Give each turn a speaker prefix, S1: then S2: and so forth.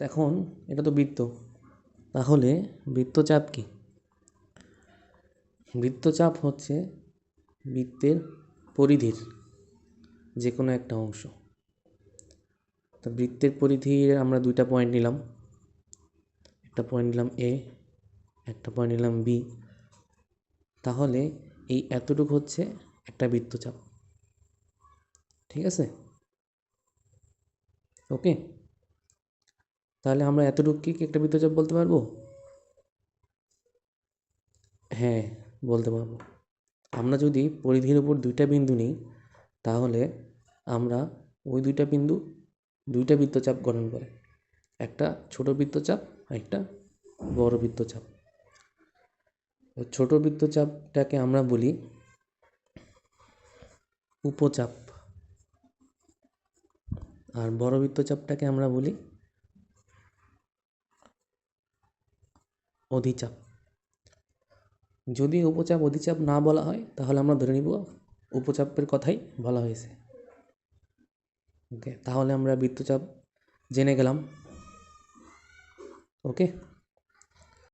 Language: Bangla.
S1: এখন এটা তো বৃত্ত। তাহলে বৃত্তচাপ কি? বৃত্তচাপ হচ্ছে বৃত্তের পরিধির যে কোনো একটা অংশ। তো বৃত্তের পরিধির আমরা দুইটা পয়েন্ট নিলাম। একটা পয়েন্ট নিলাম এ একটা পয়েন্ট নিলাম বি তাহলে এই এতটুকু হচ্ছে একটা বৃত্তচাপ। ঠিক আছে? ওকে তাহলে আমরা এতটুকু কি একটা বৃত্তচাপ বলতে পারব? হ্যাঁ বলতে পারব। আমরা যদি পরিধির উপর দুইটা বিন্দু নিই, তাহলে আমরা ওই দুইটা বিন্দু দুইটা বৃত্তচাপ গঠন করে। একটা ছোট বৃত্তচাপ আর একটা বড় বৃত্তচাপ। ওই ছোট বৃত্তচাপটাকে আমরা বলি উপচাপ। আর বড় বৃত্তচাপটাকে আমরা বলি অধিচাপ। যদি উপচাপ, অধিচাপ না বলা হয়, তাহলে আমরা ধরে নিব উপচাপের কথাই বলা হয়েছে। ওকে তাহলে আমরা বৃত্তচাপ জেনে গেলাম। ওকে